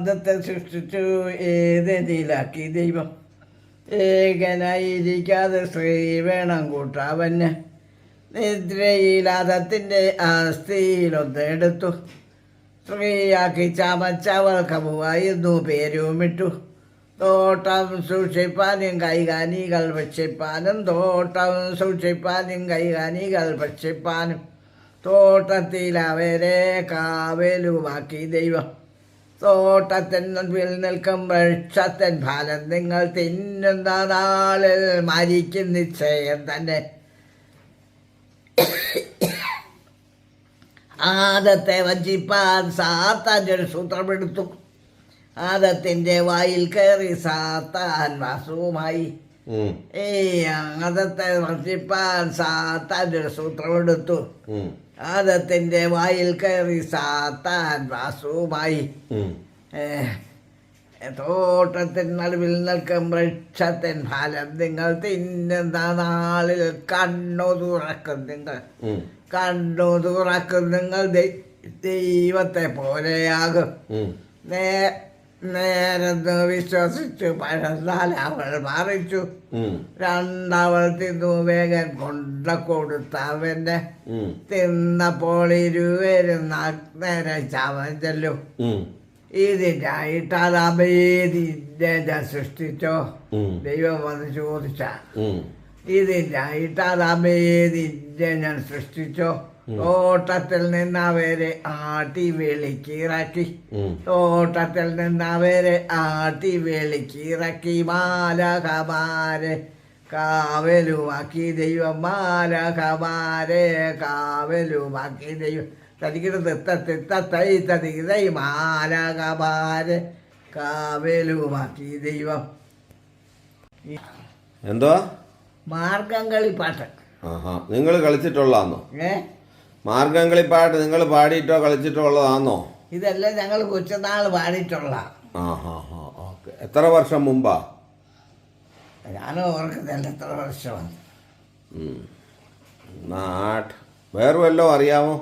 അന്തത്തെ സൃഷ്ടിച്ചു ഏതെതിലാക്കി ദൈവം? ഏകനായിരിക്കാതെ സ്ത്രീ വേണം കൂട്ടാവന് നിദ്രയിലാതത്തിന്റെ ആസ്തിയിലൊന്നെടുത്തു സ്ത്രീയാക്കി ചമച്ചവൾ കമുവായിരുന്നു പേരുമിട്ടു തോട്ടം സൂക്ഷിപ്പാനും കൈകാനികൾ ഭക്ഷിപ്പാനും തോട്ടം സൂക്ഷിപ്പാനും കൈകാനികൾ ഭക്ഷിപ്പാനും. തോട്ടത്തിൽ അവരെ കാവലുമാക്കി ദൈവം. തോട്ടത്തിൻ മുൻപിൽ നിൽക്കും വൃക്ഷത്തിൻ ഫലം നിങ്ങൾ തിന്നുന്ന നാളിൽ മരിക്കും നിശ്ചയം തന്നെ. ആദത്തെ വഞ്ചിപ്പാൻ സാത്താന്റെ ഒരു സൂത്രമെടുത്തു. ആദത്തിന്റെ വായിൽ കയറി സാത്താൻ വാസുവുമായി. ഈ ആദത്തെ വഞ്ചിപ്പാൻ സാത്താന്റെ ഒരു സൂത്രമെടുത്തു. ആദത്തിന്റെ വായിൽ കയറി സാത്താൻ വാസുമായി തോട്ടത്തിൻ നടുവിൽ നിൽക്കും വൃക്ഷത്തിൻ ഫലം നിങ്ങൾ തിന്നുന്ന നാളിൽ കണ്ണു തുറക്കും നിങ്ങൾ. കണ്ണു തുറക്കും നിങ്ങൾ ദൈവത്തെ പോലെയാകും. നേ നേരെന്ന് വിശ്വസിച്ചു പഴന്നാൽ അവൾ മറിച്ചു. രണ്ടവൾ തിന്നു വേഗം കൊണ്ട കൊടുത്തവന്റെ. തിന്നപ്പോൾ ഇരുവരും നഗ്നരെ ചവൻ ചെല്ലും ഉം, ഇതിനായിട്ട് അത് അഭേദിന്റെ ഞാൻ സൃഷ്ടിച്ചോ ദൈവം വന്ന് ചോദിച്ച. ഇതിനായിട്ട് അത് അഭേദിന്റെ ഞാൻ സൃഷ്ടിച്ചോ. തോട്ടത്തിൽ നിന്ന് അവരെ ആട്ടി വെളിക്കിറക്കി. തോട്ടത്തിൽ നിന്ന് അവരെ ആട്ടി വെളിക്കിറക്കി മാലകമാരെ കാവലുമാക്കി ദൈവം മാലകമാരെ കാവലുമാക്കി ദൈവം. തനിക്കിട്ട് തിത്ത തിത്ത തൈ തനിക്ക് തൈ മാലകമാരെ കാവലുമാക്കി ദൈവം. എന്തുവാ? മാർഗം കളിപ്പാട്ട് ആഹാ നിങ്ങൾ കളിച്ചിട്ടുള്ളതാന്നോ? ഏ? മാർഗം കളിപ്പാട്ട് നിങ്ങൾ പാടിയിട്ടോ കളിച്ചിട്ടോ ഉള്ളതാന്നോ? ഇതെല്ലാം ഞങ്ങൾ കൊച്ചുനാൾ പാടിയിട്ടുള്ള. ഹാ ഓക്കെ. എത്ര വർഷം മുമ്പാ? ഞാൻ ഓർക്കുന്നില്ല എത്ര വർഷമാണ്. നാട്ട്. വേറെ വല്ലതും അറിയാമോ.